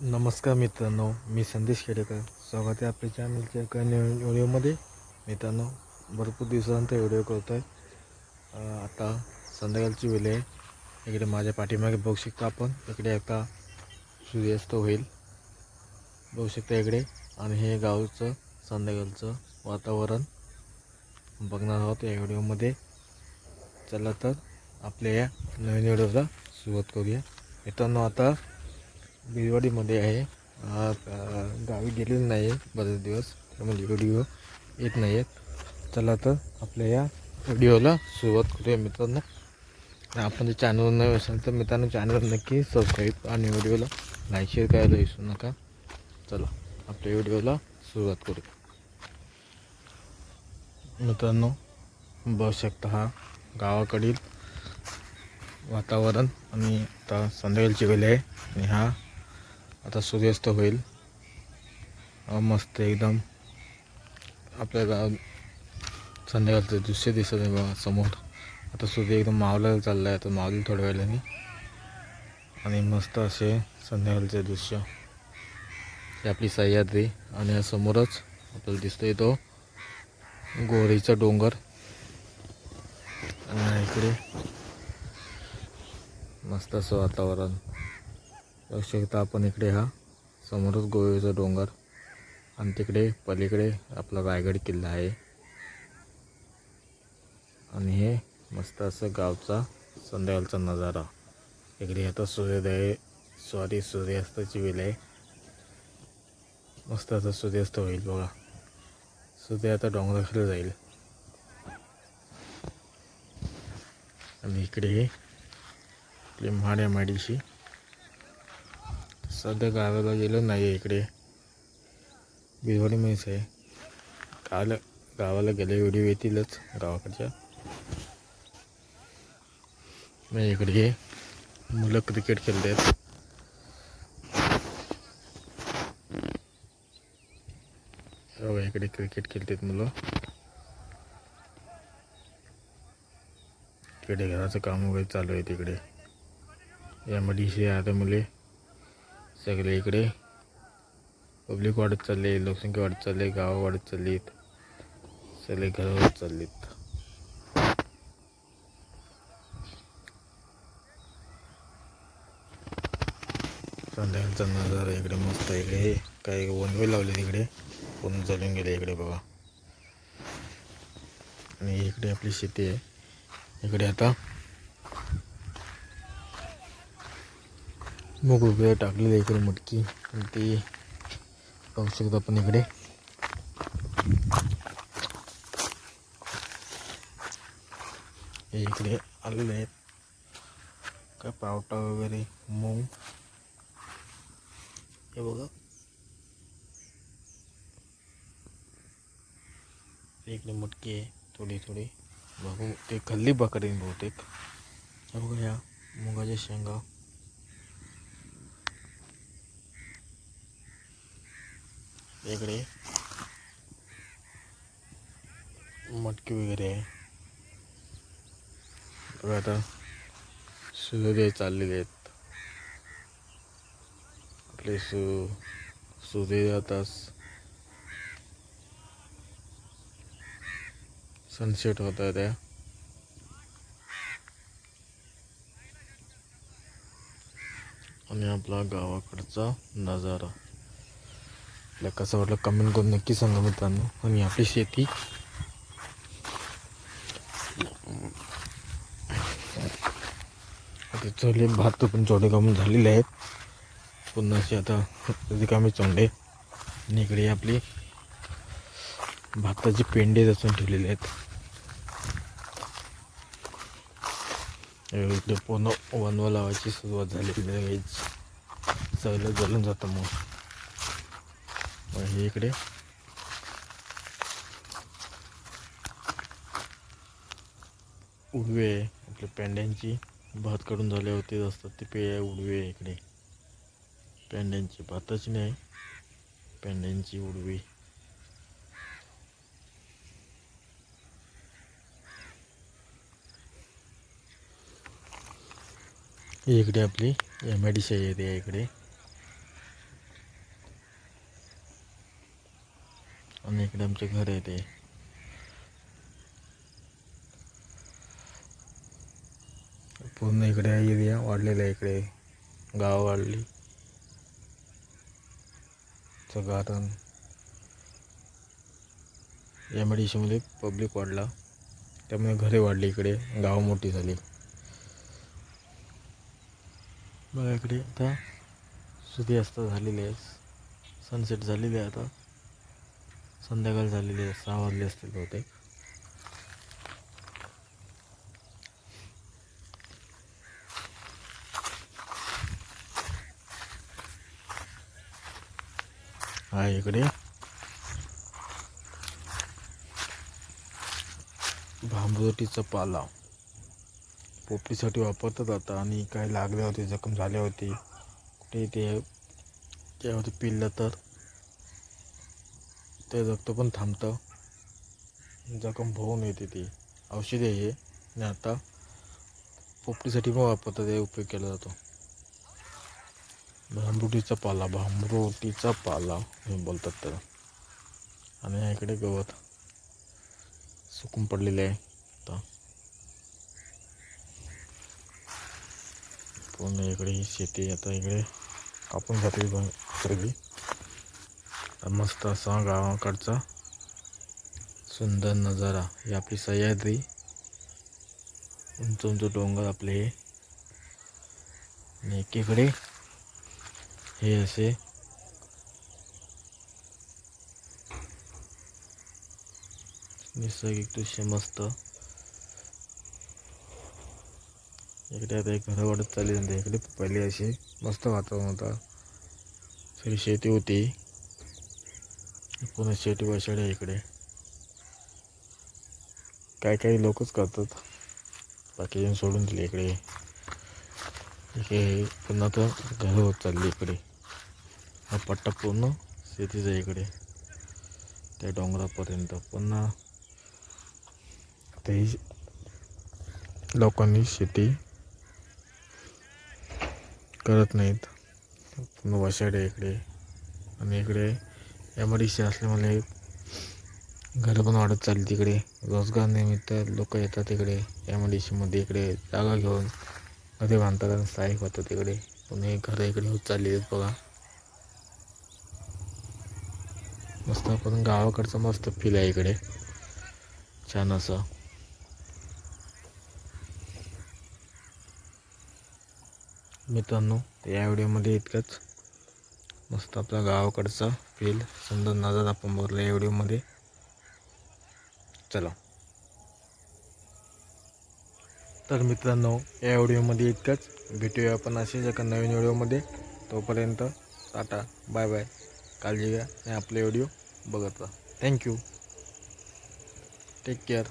नमस्कार मित्रांनो मी संदेश खेडेकर. स्वागत आहे आपल्या चॅनलच्या एका नवीन व्हिडिओमध्ये मित्रांनो भरपूर दिवसानंतर व्हिडिओ करतो आहे आता संध्याकाळची वेळ आहे. इकडे माझ्या पाठीमागे बघू शकता आपण. इकडे आता सूर्यास्त होईल. बघू शकता इकडे आणि हे गावचं संध्याकाळचं वातावरण बघणार आहोत या व्हिडिओमध्ये चला तर आपल्या या नवीन व्हिडिओला सुरुवात करूया. मित्रांनो आता बिरवाडीमध्ये आहे. गावी गेलेलं नाही आहे बरेच दिवस. त्यामुळे व्हिडिओ येत नाही आहेत चला तर आपल्या या व्हिडिओला सुरुवात करूया मित्रांनो. आपण जर चॅनल नाही असेल तर मित्रांनो चॅनल नक्की सबस्क्राईब आणि व्हिडिओला लाईक शेअर करायला विसरू नका. चला आपल्या व्हिडिओला सुरुवात करूया. मित्रांनो बघू शकता हा गावाकडील वातावरण आणि आता संध्याकाळची वेळ आहे आणि हा आता सूर्यास्त होईल. मस्त एकदम. आपल्याला संध्याकाळचं दृश्य दिसत आहे बघा समोर. आता सूर्य एकदम मावला चालला आहे आता मावली थोड्या वेळाने. आणि मस्त असे संध्याकाळचे दृश्य. ही आपली सह्याद्री. आणि समोरच आपल्याला दिसतोय तो गोरीचा डोंगर. आणि इकडे मस्त असं वातावरण. बघू शकता आपण इकडे हा. समोरच गोव्याचा डोंगर आणि तिकडे पलीकडे आपला रायगड किल्ला आहे. आणि हे मस्त असं गावचा संध्याकाळचा नजारा. इकडे आता सूर्योदय सॉरी सूर्यास्ताची वेळ आहे. मस्त असं सूर्यास्त होईल बघा. सूर्य आता डोंगराखाली जाईल. आणि इकडे हे आपली म्हाड्या माडीशी सध्या गावाला गेलो नाही आहे इकडे बिरवाडीमध्येच आहे. काल गावाला गेले व्हिडिओ येतीलच गावाकडच्या. मी इकडे मुलं क्रिकेट खेळत आहेत बघा इकडे क्रिकेट खेळतात मुलं. इकडे घराचं काम वगैरे चालू आहे तिकडे. यामध्ये आता मुले. सगळे इकडे. पब्लिक वाढत चालली आहे लोकसंख्या वाढत चालली आहे गावं वाढत चाललीत. सगळे घरं होत आहेत संध्याकाळचा नजारा इकडे मस्त आहे इकडे. हे काही वनवे लावले तिकडे. पूर्ण चालून गेले इकडे बघा. आणि इकडे आपली शेती आहे. इकडे आता मग उभे टाकलेले इकडे मटकी. आणि ते पाहू शकतो आपण इकडे. हे इकडे आलेले आहेत. काय पावटा वगैरे मूग. हे बघा. इकडे मटकी आहे थोडी थोडी. बघू ते खल्ली बकरी बहुतेक. हे बघा ह्या मुगाच्या शेंगा. इकडे मटकी वगैरे. आहे आता सूर्य चाललेले आहेत. आपले सु सूर्य आता. सनसेट होत आहे त्या. आणि आपला गावाकडचा नजारा. आपल्या कसं वाटलं कमेंट करून नक्की सांगा मित्रांनो. आणि आपली शेती. आता चोले भात पण चोडे कामून झालेले आहेत. पुन्हा असे आता रिकामे चोंडे आणि इकडे आपली भाताचे पेंडे रचून ठेवलेले आहेत. इकडे वनवा लावायची सुरुवात झालेली आहे. सगळं जळून जातं मग. हे इकडे. उडवे आहे आपल्या पेंड्यांची. भात काढून झाले होते असतात ते पे उडवे आहे इकडे. पेंड्यांची भाताची नाही पेंड्यांची उडवी. इकडे आपली एम आय डी सी आहे इकडे. आणि इकडे आमचे घर आहे ते. पूर्ण इकडे एरिया वाढलेला आहे इकडे. गाव वाढली. चं गार्डन एम आय डी सीमध्ये पब्लिक वाढला. त्यामुळे घरे वाढली इकडे. गाव मोठी झाली. बघा इकडे आता सूर्यास्त झालेले आहे. सनसेट झालेले आहे आता. संध्याकाळ झालेली आहे सहा वाजले असतील बहुतेक. हा इकडे. भांबरोटीचा पाला. पोपटीसाठी वापरतात आता आणि काय लागले होते जखम झाले होते. कुठे ते होते पिल्लं तर. ते रक्त पण थांबतं. जखम भरून येते ती. औषध आहे हे. आणि आता पोपटीसाठी पण वापरतात हे उपयोग केला जातो. भांबरुटीचा पाला भांबरुटीचा पाला हे बोलतात त्याला. आणि इकडे गवत सुकून पडलेले आहे आता. पूर्ण इकडे ही शेती आता इकडे कापून जाते मस्त असा गावाकडचा सुंदर नजारा. ही आपली सह्याद्री. उंच उंच डोंगर आपले हे. आणि एकीकडे हे असे. नैसर्गिक दृश्य मस्त. इकडे आता एक घरं वाढत चालली इकडे पहिले असे मस्त वातावरण होता सगळी शेती होती. पुन्हा शेती वाशाडे इकडे. काही काही लोकच करतात. बाकी सोडून दिले इकडे. इकडे पुन्हा तर घरं होत चालली इकडे. हा पट्टा पूर्ण शेतीचा इकडे. त्या डोंगरापर्यंत. पुन्हा तेही लोकांनी शेती करत नाहीत. पूर्ण वशाडे इकडे. आणि इकडे एम असल्यामुळे घरं पण वाढत चालली तिकडे. रोजगार निमित्त लोक येतात इकडे एम इकडे जागा घेऊन. घरे बांधतात आणि स्थायिक होतात तिकडे. पुन्हा घरं इकडे होत चालली आहेत बघा. मस्त पण गावाकडचं मस्त फील आहे इकडे. छान असं. मित्रांनो या व्हिडिओमध्ये इतकंच. मस्त आपला गावाकडचा फील सुंदर नजारा आपण बघला या व्हिडिओमध्ये चला. तर मित्रांनो या व्हिडिओमध्ये इतकंच. भेटूया आपण असेच एका नवीन व्हिडिओमध्ये तोपर्यंत टाटा बाय बाय काळजी घ्या आणि आपले व्हिडिओ बघत राहा. Thank you take care